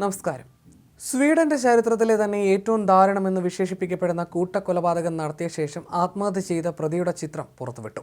നമസ്കാരം. സ്വീഡന്റെ ചരിത്രത്തിലെ തന്നെ ഏറ്റവും ദാരുണമെന്ന് വിശേഷിപ്പിക്കപ്പെടുന്ന കൂട്ടക്കൊലപാതകം നടത്തിയ ശേഷം ആത്മഹത്യ ചെയ്ത പ്രതിയുടെ ചിത്രം പുറത്തുവിട്ടു.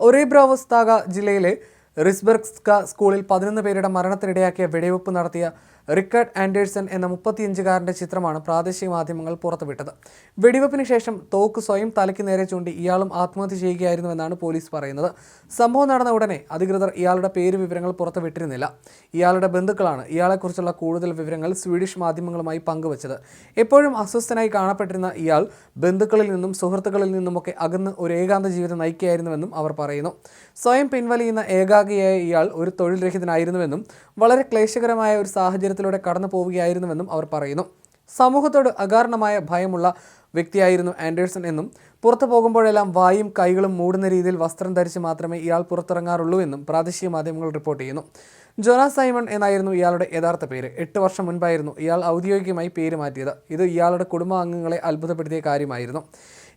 ഒരേബ്രാവസ്താക ജില്ലയിലെ റിസ്ബർഗ്സ്ക സ്കൂളിൽ പതിനൊന്ന് പേരുടെ മരണത്തിനിടയാക്കിയ വെടിവെപ്പ് നടത്തിയ റിക്കർഡ് ആൻഡേഴ്സൺ എന്ന മുപ്പത്തിയഞ്ചുകാരന്റെ ചിത്രമാണ് പ്രാദേശിക മാധ്യമങ്ങൾ പുറത്തുവിട്ടത്. വെടിവെപ്പിന് ശേഷം തോക്ക് സ്വയം തലയ്ക്ക് നേരെ ചൂണ്ടി ഇയാളും ആത്മഹത്യ ചെയ്യുകയായിരുന്നുവെന്നാണ് പോലീസ് പറയുന്നത്. സംഭവം നടന്ന ഉടനെ അധികൃതർ ഇയാളുടെ പേര് വിവരങ്ങൾ പുറത്തുവിട്ടിരുന്നില്ല. ഇയാളുടെ ബന്ധുക്കളാണ് ഇയാളെക്കുറിച്ചുള്ള കൂടുതൽ വിവരങ്ങൾ സ്വീഡിഷ് മാധ്യമങ്ങളുമായി പങ്കുവച്ചത്. എപ്പോഴും അസ്വസ്ഥനായി കാണപ്പെട്ടിരുന്ന ഇയാൾ ബന്ധുക്കളിൽ നിന്നും സുഹൃത്തുക്കളിൽ നിന്നുമൊക്കെ അകന്ന് ഒരു ഏകാന്ത ജീവിതം നയിക്കുകയായിരുന്നുവെന്നും അവർ പറയുന്നു. സ്വയം പിൻവലിയുന്ന ഏകാഗിയായ ഇയാൾ ഒരു തൊഴിൽ രഹിതനായിരുന്നുവെന്നും വളരെ ക്ലേശകരമായ ഒരു സാഹചര്യത്തിലൂടെ കടന്നു പോവുകയായിരുന്നുവെന്നും അവർ പറയുന്നു. സമൂഹത്തോട് അകാരണമായ ഭയമുള്ള വ്യക്തിയായിരുന്നു ആൻഡേഴ്സൺ എന്നും പുറത്തു പോകുമ്പോഴെല്ലാം വായും കൈകളും മൂടുന്ന രീതിയിൽ വസ്ത്രം ധരിച്ച് മാത്രമേ ഇയാൾ പുറത്തിറങ്ങാറുള്ളൂ എന്നും പ്രാദേശിക മാധ്യമങ്ങൾ റിപ്പോർട്ട് ചെയ്യുന്നു. ജോനാസ് സൈമൺ എന്നായിരുന്നു ഇയാളുടെ യഥാർത്ഥ പേര്. എട്ട് വർഷം മുൻപായിരുന്നു ഇയാൾ ഔദ്യോഗികമായി പേര് മാറ്റിയത്. ഇത് ഇയാളുടെ കുടുംബാംഗങ്ങളെ അത്ഭുതപ്പെടുത്തിയ കാര്യമായിരുന്നു.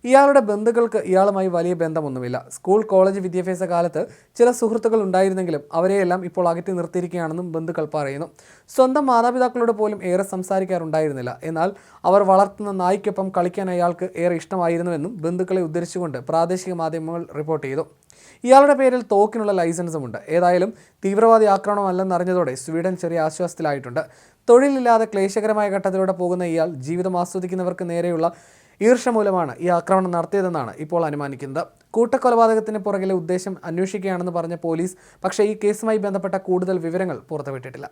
ഇയാളുടെ ബന്ധുക്കൾക്ക് ഇയാളുമായി വലിയ ബന്ധമൊന്നുമില്ല. സ്കൂൾ കോളേജ് വിദ്യാഭ്യാസ കാലത്ത് ചില സുഹൃത്തുക്കൾ ഉണ്ടായിരുന്നെങ്കിലും അവരെയെല്ലാം ഇപ്പോൾ അകറ്റി നിർത്തിയിരിക്കുകയാണെന്നും ബന്ധുക്കൾ പറയുന്നു. സ്വന്തം മാതാപിതാക്കളോട് പോലും ഏറെ സംസാരിക്കാറുണ്ടായിരുന്നില്ല. എന്നാൽ അവർ വളർത്തുന്ന നായ്ക്കൊപ്പം കളിക്കാൻ അയാൾക്ക് ഏറെ ഇഷ്ടമായിരുന്നുവെന്നും ബന്ധുക്കളെ ഉദ്ധരിച്ചുകൊണ്ട് പ്രാദേശിക മാധ്യമങ്ങൾ റിപ്പോർട്ട് ചെയ്തു. ഇയാളുടെ പേരിൽ തോക്കിനുള്ള ലൈസൻസുമുണ്ട്. ഏതായാലും തീവ്രവാദി ആക്രമണമല്ലെന്ന് അറിഞ്ഞതോടെ സ്വീഡൻ ചെറിയ ആശ്വാസത്തിലായിട്ടുണ്ട്. തൊഴിലില്ലാതെ ക്ലേശകരമായ ഘട്ടത്തിലൂടെ പോകുന്ന ഇയാൾ ജീവിതം ആസ്വദിക്കുന്നവർക്ക് നേരെയുള്ള ഈർഷ മൂലമാണ് ഈ ആക്രമണം നടത്തിയതെന്നാണ് ഇപ്പോൾ അനുമാനിക്കുന്നത്. കൂട്ടക്കൊലപാതകത്തിന് പുറകിലെ ഉദ്ദേശം അന്വേഷിക്കുകയാണെന്ന് പറഞ്ഞ പോലീസ് പക്ഷേ ഈ കേസുമായി ബന്ധപ്പെട്ട കൂടുതൽ വിവരങ്ങൾ പുറത്തുവിട്ടിട്ടില്ല.